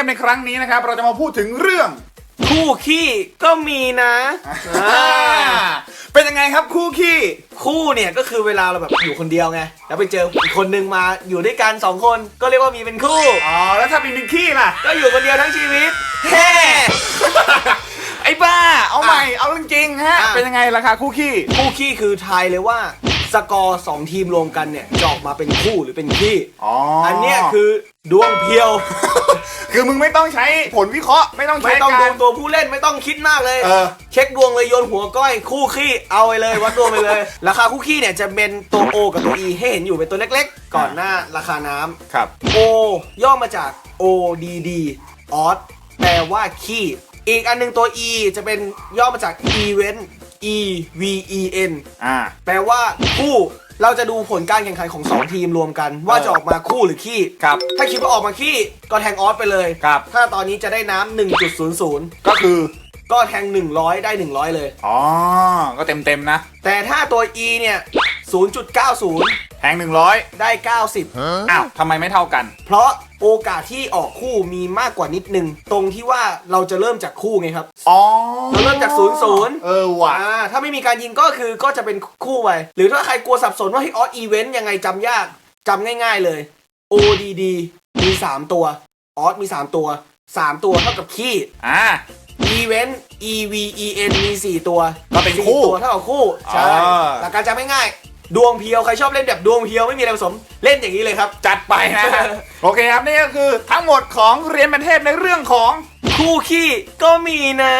พในครั้งนี้นะครับ เราจะมาพูดถึงเรื่อง คู่ขี้ก็มีนะอ่าเป็นยังไงครับคู่ขี้ คู่เนี่ยก็คือเวลาเราแบบอยู่คนเดียวไงแล้วไปเจออีกคนนึงมาอยู่ด้วยกันสองคนก็เรียกว่ามีเป็นคู่ อ๋อ แล้วถ้าเป็นหนึ่งขี้ล่ะ ก็อยู่คนเดียวทั้งชีวิตแฮ่ ไอ้บ้า เอาใหม่ เอาจริงๆฮะ อะ เป็นยังไงราคาคู่ขี้ คู่ขี้คือทายเลยว่าสกอร์สองทีมรวมกันเนี่ยจะออกมาเป็นคู่หรือเป็นขี้ อ๋ออัอันเนี้ยคือ ดวงเพียว คือมึงไม่ต้องใช้ผลวิเคราะห์ไม่ต้องใช้ไม่ต้องกาดูร ตัวผู้เล่นไม่ต้องคิดมากเลยเออเช็คดวงเลยโยนหัวก้อยคู่ขี้เอาไปเลยวัดดวงไปเลย ราคาคู่ขี้เนี่ยจะเป็นตัว O กับตัว E ให้เห็นอยู่เป็นตัวเล็กๆ ก่อนหน้าราคาน้ำครับ O ย่อมาจาก ODD odd แปลว่าขี้อีกอันหนึงตัว E จะเป็นย่อมาจาก event E V E N อ่า แปลว่าคู่ เราจะดูผลการแข่งขันของ 2 ทีมรวมกัน ว่าจะออกมาคู่หรือขี้ครับ ถ้าคิดว่าออกมาขี้ก็แทงออสไปเลยครับ ถ้าตอนนี้จะได้น้ำ1.00 ก็คือก็แทง 100 ได้ 100 เลย อ๋อ ก็เต็มเต็มๆนะ แต่ถ้าตัว E เนี่ย 0.90 แทงหนึ่งร้อยได้ 90 อ้าวทำไมไม่เท่ากัน เพราะโอกาสที่ออกคู่มีมากกว่านิดนึง ตรงที่ว่าเราจะเริ่มจากคู่ไงครับ อ๋อเราเริ่มจากศูนย์ศูนย์เออว่ะอ่าถ้าไม่มีการยิงก็คือก็จะเป็นคู่ไป หรือถ้าใครกลัวสับสนว่าให้ออสอีเวนต์ยังไงจำยากจำง่าย ๆเลย ODD มี 3 ตัว ออสมี 3 ตัว 3 ตัวเท่ากับขี้อ่า Event EVEN มี 4 ตัวก็เป็นสี่คู่ตัวเท่ากับคู่ ใช่อ่าหลักการจำง่ายๆ ดวงเพียวใครชอบเล่นแบบดวงเพียวไม่มีอะไรผสมเล่นอย่างนี้เลยครับ จัดไปนะฮะ โอเคครับนี่ก็คือทั้งหมดของเรียนประเทศในเรื่องของ คู่ขี้ก็มีนะ